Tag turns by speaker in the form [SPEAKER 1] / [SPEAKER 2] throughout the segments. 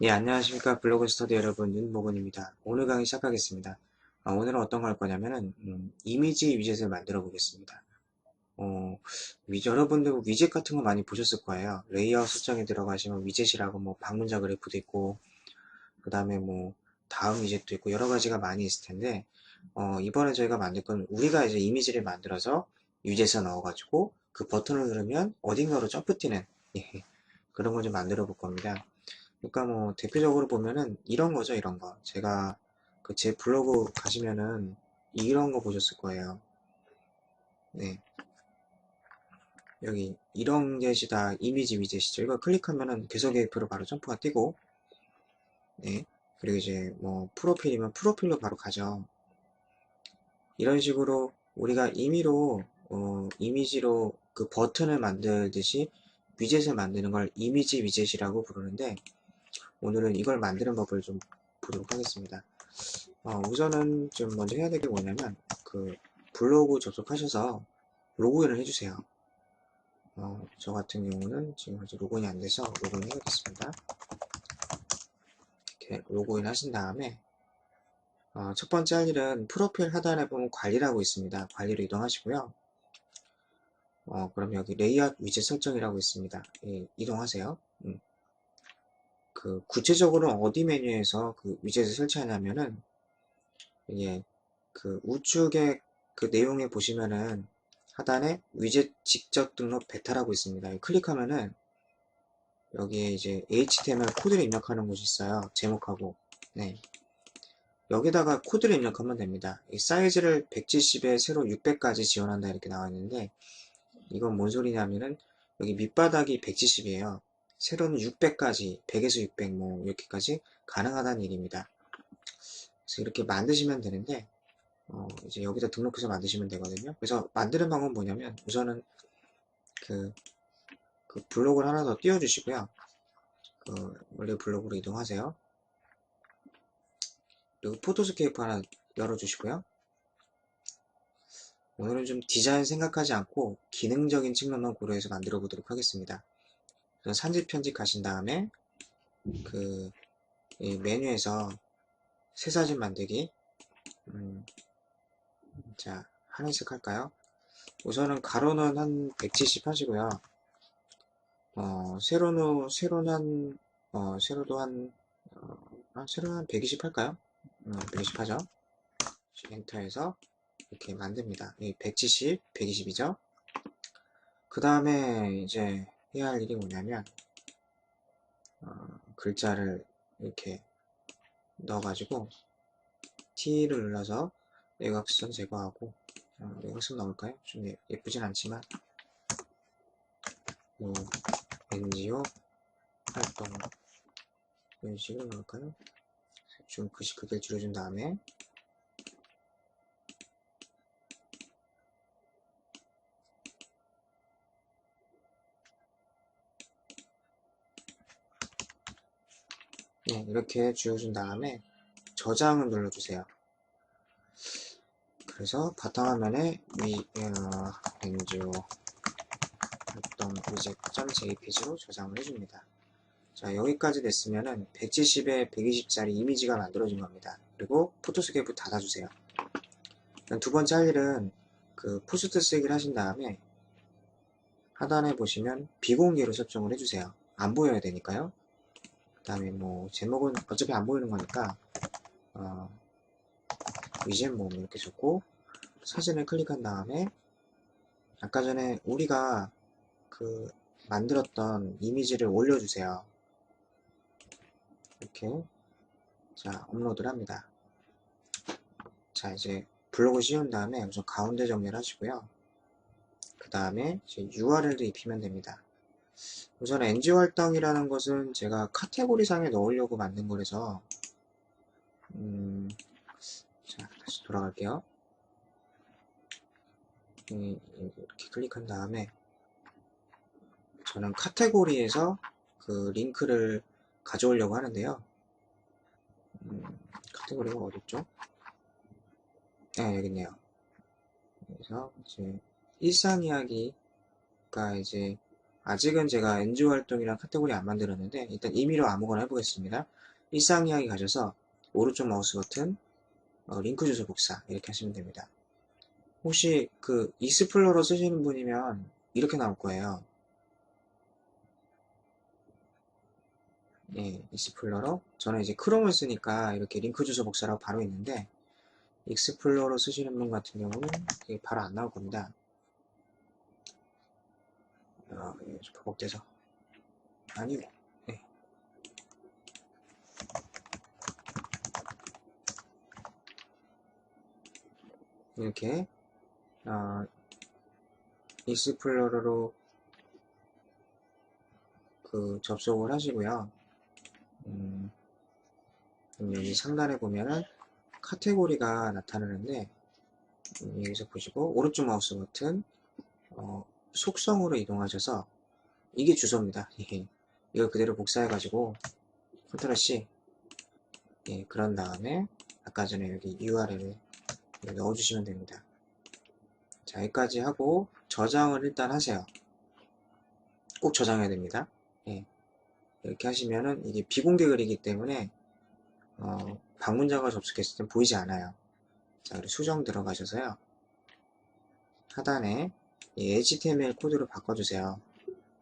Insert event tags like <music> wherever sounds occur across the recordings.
[SPEAKER 1] 네, 안녕하십니까. 블로그 스터디 여러분, 윤모근입니다. 오늘 강의 시작하겠습니다. 어, 오늘은 어떤 걸 할 거냐면은, 음, 이미지 위젯을 만들어 보겠습니다. 어, 위, 여러분들 위젯 같은 거 많이 보셨을 거예요. 레이아웃 설정에 들어가시면 위젯이라고 뭐 방문자 그래프도 있고, 그 다음에 뭐 다음 위젯도 있고, 여러 가지가 많이 있을 텐데, 어, 이번에 저희가 만들 건 우리가 이제 이미지를 만들어서 위젯에 넣어가지고, 그 버튼을 누르면 어딘가로 점프 뛰는, <laughs> 예, 그런 걸 좀 만들어 볼 겁니다. 그러니까 뭐 대표적으로 보면은 이런 거죠, 이런 거. 제가 그 제 블로그 가시면은 이런 거 보셨을 거예요. 네. 여기 이런 get이다 이미지 위젯이죠. 이거 클릭하면은 AP로 바로 점프가 뛰고 네. 그리고 이제 뭐 프로필이면 프로필로 바로 가죠. 이런 식으로 우리가 임의로 어, 이미지로 그 버튼을 만들듯이 위젯을 만드는 걸 이미지 위젯이라고 부르는데 오늘은 이걸 만드는 법을 좀 보도록 하겠습니다. 어, 우선은 좀 먼저 해야 될 게 뭐냐면 그 블로그 접속하셔서 로그인을 해주세요. 어, 저 같은 경우는 지금 아직 로그인이 안 돼서 로그인 해야겠습니다. 이렇게 로그인 하신 다음에 어, 첫 번째 할 일은 프로필 하단에 보면 관리라고 있습니다. 관리로 이동하시고요. 어, 그럼 여기 레이아웃 위젯 설정이라고 있습니다. 예, 이동하세요. 음. 그 구체적으로 어디 메뉴에서 그 위젯을 설치하냐면은 이게 그 우측에 그 내용에 보시면은 하단에 위젯 직접 등록 베타라고 있습니다. 클릭하면은 여기에 이제 HTML 코드를 입력하는 곳이 있어요. 제목하고 네 여기다가 코드를 입력하면 됩니다. 이 사이즈를 170에 세로 600까지 지원한다 이렇게 나와 있는데 이건 뭔 소리냐면은 여기 밑바닥이 170이에요. 세로는 600까지 100에서 600 뭐 이렇게까지 가능하다는 얘기입니다. 그래서 이렇게 만드시면 되는데 어 이제 여기다 등록해서 만드시면 되거든요. 그래서 만드는 방법은 뭐냐면 우선은 그, 그 블록을 하나 더 띄워주시고요. 그 원래 블록으로 이동하세요. 그리고 포토스케이프 하나 열어주시고요. 오늘은 좀 디자인 생각하지 않고 기능적인 측면만 고려해서 만들어 보도록 하겠습니다. 산지 편집 가신 다음에 그 메뉴에서 새 사진 만들기 음, 자 하늘색 할까요? 우선은 가로는 한 170 하시고요. 어, 세로는 세로는 한 어, 세로도 한 어, 아, 세로는 한120 할까요? 음, 120 하죠. 엔터해서 이렇게 만듭니다. 170, 120이죠. 그 다음에 이제 해야 할 일이 뭐냐면 어, 글자를 이렇게 넣어가지고 T를 눌러서 외곽선 제거하고 어, 외곽선 넣을까요? 좀 예, 예쁘진 않지만 뭐 NGO 활동 이런 식으로 넣을까요? 좀 글씨 크기를 줄여준 다음에 네, 이렇게 지워준 다음에 저장을 눌러주세요. 그래서 바탕화면에 위, 어, NGO 활동 위젯.jpg로 저장을 해줍니다. 자, 여기까지 됐으면은 170에 120짜리 이미지가 만들어진 겁니다. 그리고 포토스케이프 닫아주세요. 두 번째 할 일은 그 포스트 쓰기를 하신 다음에 하단에 보시면 비공개로 설정을 해주세요. 안 보여야 되니까요. 다음에 뭐 제목은 어차피 안 보이는 거니까 어, 위젯 뭐 이렇게 적고 사진을 클릭한 다음에 아까 전에 우리가 그 만들었던 이미지를 올려주세요. 이렇게 자 업로드를 합니다. 자 이제 블로그 씌운 다음에 우선 가운데 정리를 하시고요. 그 다음에 URL도 입히면 됩니다. 우선 NG 활동이라는 것은 제가 카테고리 상에 넣으려고 만든 거라서 음, 자 다시 돌아갈게요. 이렇게 클릭한 다음에 저는 카테고리에서 그 링크를 가져오려고 하는데요. 음, 카테고리가 어딨죠? 네, 여기 있네요. 그래서 이제 일상 이야기가 이제 아직은 제가 NG 활동이랑 카테고리 안 만들었는데 일단 임의로 아무거나 해보겠습니다. 일상 이야기 가셔서 오른쪽 마우스 버튼 어, 링크 주소 복사 이렇게 하시면 됩니다. 혹시 그 익스플로러 쓰시는 분이면 이렇게 나올 거예요. 예, 익스플로러. 저는 이제 크롬을 쓰니까 이렇게 링크 주소 복사라고 바로 있는데 익스플로러 쓰시는 분 같은 경우는 바로 안 나올 겁니다. 어, 예, 좀 버벅대서. 아니요. 네. 이렇게 어, 익스플로러로 그 접속을 하시고요. 음, 여기 상단에 보면은 카테고리가 나타나는데 음, 여기서 보시고 오른쪽 마우스 버튼 어, 속성으로 이동하셔서 이게 주소입니다. <laughs> 예. 이걸 그대로 복사해가지고 컨트롤 C 예, 그런 다음에 아까 전에 여기 URL을 넣어주시면 됩니다. 자, 여기까지 하고 저장을 일단 하세요. 꼭 저장해야 됩니다. 예. 이렇게 하시면은 이게 비공개 글이기 때문에 어, 방문자가 접속했을 땐 보이지 않아요. 자, 그리고 수정 들어가셔서요. 하단에 이 HTML 코드로 바꿔주세요.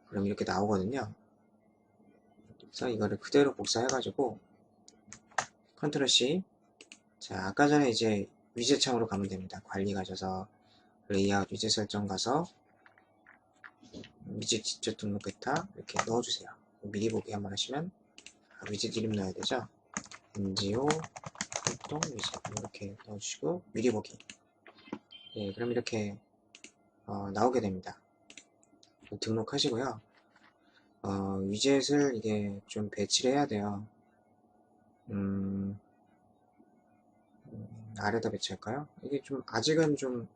[SPEAKER 1] 그럼 이렇게 나오거든요. 그래서 이거를 그대로 복사해가지고 컨트롤 C 자 아까 전에 이제 위젯 창으로 가면 됩니다. 관리 가셔서 레이아웃 위젯 설정 가서 위젯 직접 등록했다 이렇게 넣어주세요. 미리 보기 한번 하시면 아, 위젯 이름 넣어야 되죠. NGO 활동 위젯 이렇게 넣어주시고 미리 보기 예 그럼 이렇게 어, 나오게 됩니다. 등록하시고요. 어, 위젯을 이게 좀 배치를 해야 돼요. 음, 음, 아래다 배치할까요? 이게 좀 아직은 좀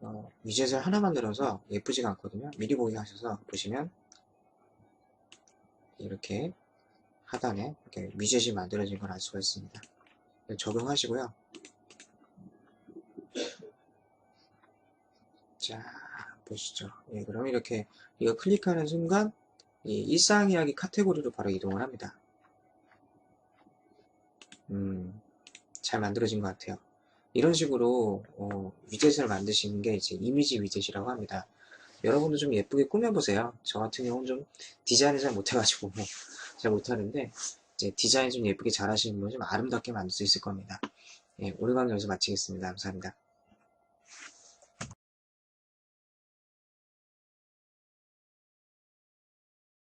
[SPEAKER 1] 어, 위젯을 하나 만들어서 예쁘지가 않거든요. 미리 보기 하셔서 보시면 이렇게 하단에 이렇게 위젯이 만들어진 걸 알 수가 있습니다. 적용하시고요. 자, 보시죠. 예, 그럼 이렇게 이거 클릭하는 순간 이 일상 이야기 카테고리로 바로 이동을 합니다. 음, 잘 만들어진 것 같아요. 이런 식으로 어, 위젯을 만드시는 게 이제 이미지 위젯이라고 합니다. 여러분도 좀 예쁘게 꾸며보세요. 저 같은 경우는 좀 디자인을 잘 못해가지고 <laughs> 잘 못하는데 이제 디자인 좀 예쁘게 잘 하시는 분은 좀 아름답게 만들 수 있을 겁니다. 예, 오늘 강의 여기서 마치겠습니다. 감사합니다.